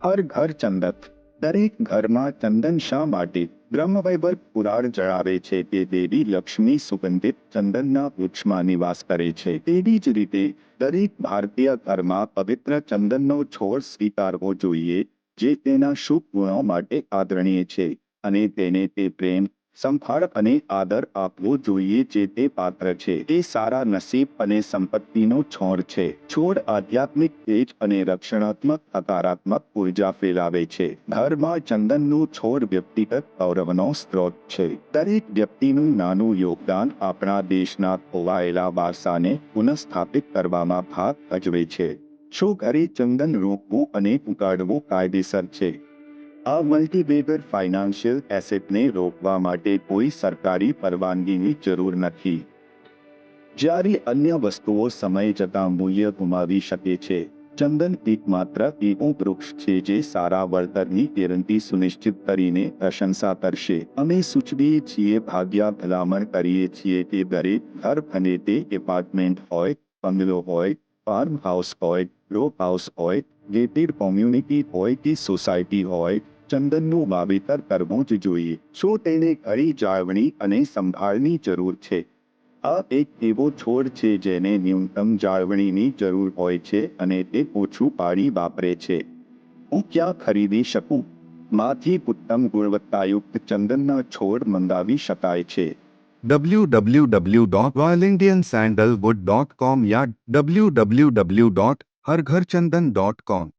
હર ઘર ચંદન દરેક ઘરમાં ચંદન શા માટે બ્રહ્મવૈભવ પુરાણ જણાવે છે કે દેવી લક્ષ્મી સુગંધિત ચંદનના વૃક્ષમાં નિવાસ કરે છે તેવી જ રીતે દરેક ભારતીય ઘરમાં પવિત્ર ચંદનનો છોડ સ્વીકારવો જોઈએ જે તેના શુભ ગુણો માટે આદરણીય છે અને તેને તે પ્રેમ સંભાળ અને આદર આપવો જોઈએ જે તે પાત્ર છે. તે સારા નસીબ અને સંપત્તિનો છોડ છે. છોડ આધ્યાત્મિક તેજ અને રક્ષણાત્મક હકારાત્મક ઊર્જા ફેલાવે છે. ઘરમાં ચંદનનું છોડ વ્યક્તિગત ગૌરવનો સ્ત્રોત છે. દરેક વ્યક્તિનું નાનું યોગદાન આપણા દેશના ખોવાયેલા વારસાને પુનઃસ્થાપિત કરવામાં ભાગ ભજવે છે. શું ઘરે ચંદન રોપવું અને ઉગાડવું કાયદેસર છે. આ મલ્ટીવેગર ફાઇનાન્શિયલ એસેટને રોકવા માટે કોઈ સરકારી પરવાનગીની જરૂર નથી. જ્યારે અન્ય વસ્તુઓ સમય જતાં મૂલ્ય ગુમાવી શકે છે, ચંદન એકમાત્ર એવું વૃક્ષ છે જે સારા વળતરની ગેરંટી સુનિશ્ચિત કરીને પ્રશંસા કરશે. અમે સૂચવીએ છીએ, ભાગ્યા ભલામણ કરીએ છીએ કે દરેક ઘર અને તે એપાર્ટમેન્ટ હોય, બંગલો હોય, ફાર્મ હાઉસ હોય રો હાઉસ હોય, ગેટેડ કોમ્યુનિટી હોય કે સોસાયટી હોય ચંદનનું વાવેતર કરવું જ જોઈએ. શું તેને ઘણી જાળવણી અને સંભાળની જરૂર છે? આ એક એવો છોડ છે જેને ન્યૂનતમ જાળવણીની જરૂર હોય છે અને તે ઓછું પાણી વાપરે છે. હું ક્યાં ખરીદી શકું? માથી ઉત્તમ ગુણવત્તાયુક્ત ચંદનના છોડ મંગાવી શકાય છે. www.royalindiansandelwood.com યા www.hargharchandan.com